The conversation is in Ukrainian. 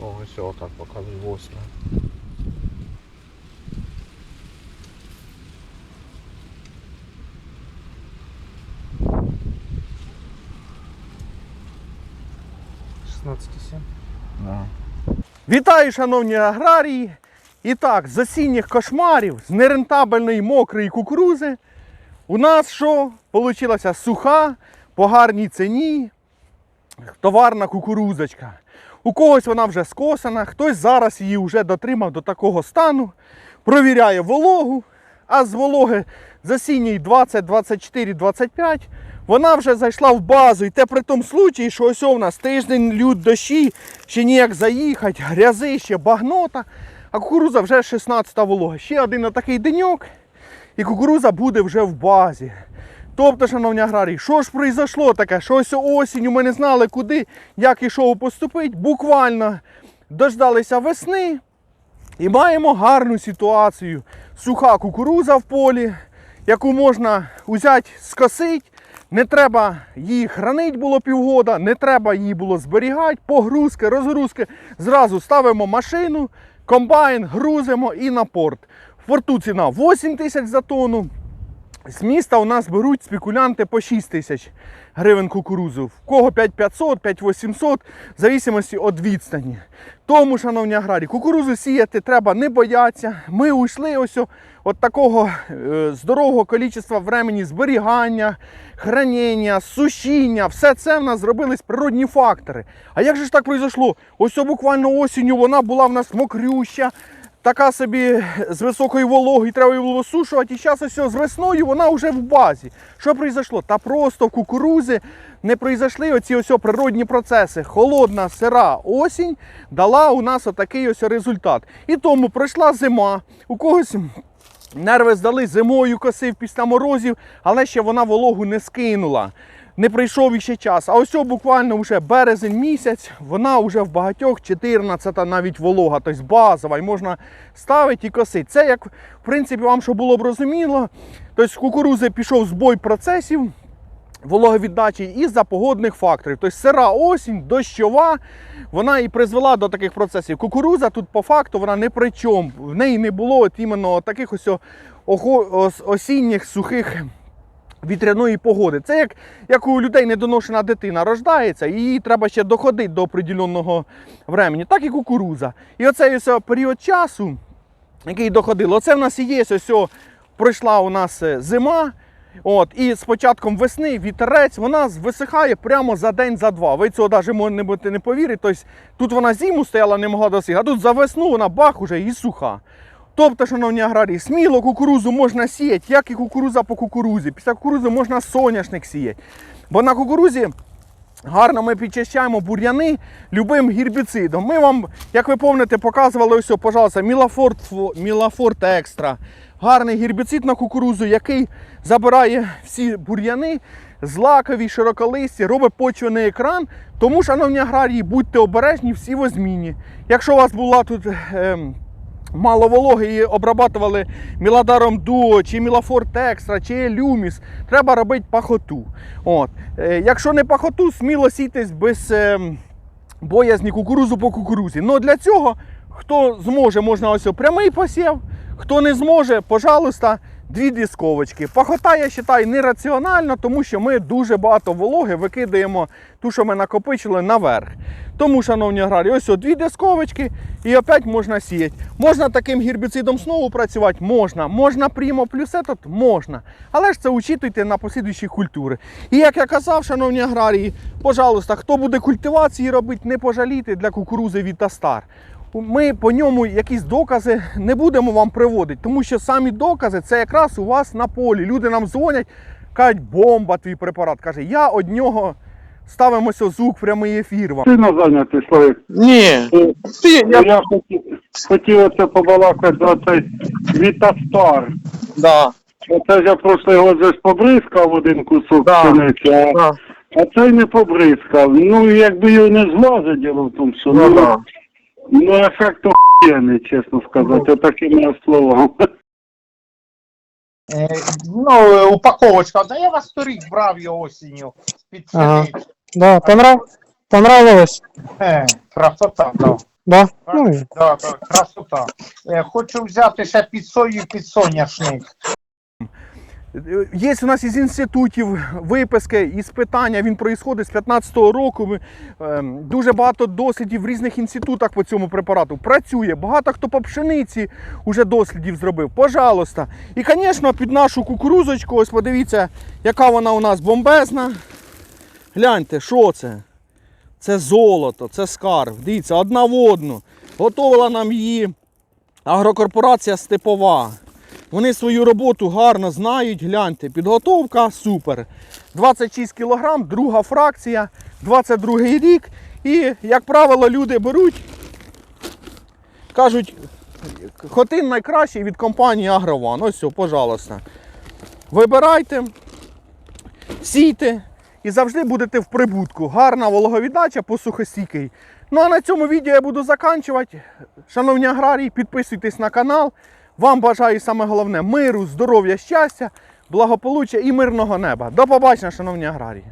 О, ось отак показує восьме. Да. Вітаю, шановні аграрії! І так, з осінніх кошмарів, з нерентабельної мокрої кукурузи у нас що? Получилася суха, по гарній ціні товарна кукурузочка. У когось вона вже скосана, хтось зараз її вже дотримав до такого стану, провіряє вологу, а з вологи з осінньої 20, 24, 25 вона вже зайшла в базу. І те при тому случаї, що ось у нас тиждень лють дощі, ще ніяк заїхати, грязи, ще багнота, а кукуруза вже 16 волога. Ще один такий деньок, і кукуруза буде вже в базі. Тобто, шановні аграрії, що ж произошло таке? Що ось осінню ми не знали, куди, як і що поступити. Буквально дождалися весни і маємо гарну ситуацію. Суха кукуруза в полі, яку можна взяти, скосити. Не треба її хранити було півгода, не треба її було зберігати, погрузки, розгрузки. Зразу ставимо машину, комбайн, грузимо і на порт. В порту ціна 8 тисяч за тонну. З міста у нас беруть спекулянти по 6 тисяч гривень кукурузу. В кого 5500, 5800, в зависимості від відстані. Тому, шановні аграрії, кукурузу сіяти треба не боятися. Ми уйшли ось от такого е, здорового кількості времени зберігання, хранення, сушіння. Все це в нас зробились природні фактори. А як же ж так пройшло? Ось буквально осінню вона була в нас мокрюща така собі з високою вологою, треба її було сушувати. І зараз ось з весною вона вже в базі. Що пройшло? Та просто в кукурузі не пройшли оці ось природні процеси. Холодна, сира осінь дала у нас отакий ось результат. І тому пройшла зима. У когось. Нерви здали зимою косив після морозів, але ще вона вологу не скинула. Не прийшов іще час. А ось буквально вже березень місяць, вона вже в багатьох 14 навіть волога, тобто базова, і можна ставити і косити. Це як, в принципі, вам що було б розуміло. Тобто з кукурузи пішов збой процесів вологовіддачі із-за погодних факторів. Тобто сира осінь, дощова, вона і призвела до таких процесів. Кукуруза тут по факту вона не при чому. В неї не було от іменно таких ось осінніх сухих вітряної погоди. Це як, як у людей недоношена дитина рождається, і їй треба ще доходити до определеного времени, так і кукуруза. І оцей ось період часу, який доходило, оце в нас і є ось о, пройшла у нас е, зима. От, і з початком весни вітерець вона висихає прямо за день, за два. Ви цього навіть не будете не повірити. Тобто, тут вона зиму стояла, не могла досягти, а тут за весну вона бах уже і суха. Тобто, шановні аграрії, сміло кукурузу можна сіяти, як і кукуруза по кукурузі. Після кукурузи можна соняшник сіяти. Бо на кукурузі гарно ми підчищаємо бур'яни любим гербіцидом. Ми вам, як ви пам'ятаєте, показували ось, пожалуйста, Мілафорт, Мілафорт Екстра. Гарний гербіцид на кукурузу, який забирає всі бур'яни, злакові, широколисті, робить почвений екран. Тому, шановні аграрії, будьте обережні всі возмінні. Якщо у вас була тут. ем, мало вологи і обрабатували міладаром дуо, чи мілафорт екстра, чи люміс, треба робити пахоту. От. Е, якщо не пахоту, сміло сійтесь без е, боязні кукурузу по кукурузі. Ну для цього, хто зможе, можна ось прямий посів, хто не зможе, пожалуйста, дві дисковочки. Пахота, я вважаю, нераціональна, тому що ми дуже багато вологи викидаємо ту, що ми накопичили, наверх. Тому, шановні аграрії, ось дві дисковочки і опять можна сіяти. Можна таким гербіцидом знову працювати? Можна. Можна прямо плюс етот? Можна. Але ж це учитуйте на послідуючі культури. І як я казав, шановні аграрії, пожалуйста, хто буде культивації робити, не пожалійте для кукурузи Вітастар. Ми по ньому якісь докази не будемо вам приводити, тому що самі докази це якраз у вас на полі. Люди нам дзвонять, кажуть, бомба твій препарат. Каже, я од нього ставимося звук прямий ефір вам. Сильно зайнятий Славик. Ні, ти, Я, я хотів, хотів оце побалакати за цей Вітастар. да, Оце ж я прошлий год же ж побризкав один кусок Да. пшениці, а, да. а цей не побризкав. Ну, якби його не злазить, діло в тому, що Ну, ну, да. ну ефект охуєнний, чесно сказати, отакими словами. Е, Ну, е, упаковочка. Да я вас торік брав його осінню під Ага. пшеницю. Да, понрав... понравилось? Е, красота, да. Да? Так, Ну, да, да, красота. Е, хочу взяти ще під сою під соняшник. Е, Є у нас із інститутів виписки із питання, він проїсходить з 15-го року. Ми, ем, Дуже багато дослідів в різних інститутах по цьому препарату. Працює. Багато хто по пшениці вже дослідів зробив. Пожалуйста. І, звісно, під нашу кукурузочку, ось подивіться, яка вона у нас бомбезна. Гляньте, що це? Це золото, це скарб. Дивіться, одна в одну. Готовила нам її агрокорпорація Степова. Вони свою роботу гарно знають, гляньте, підготовка супер. 26 кг, друга фракція, 22 рік. І, як правило, люди беруть, кажуть, хотин найкращий від компанії Агрован. Ось все, пожалуйста. Вибирайте, сійте і завжди будете в прибутку. Гарна вологовіддача по сухостійкий. Ну а на цьому відео я буду заканчувати. Шановні аграрії, підписуйтесь на канал. Вам бажаю саме головне миру, здоров'я, щастя, благополуччя і мирного неба. До побачення, шановні аграрії.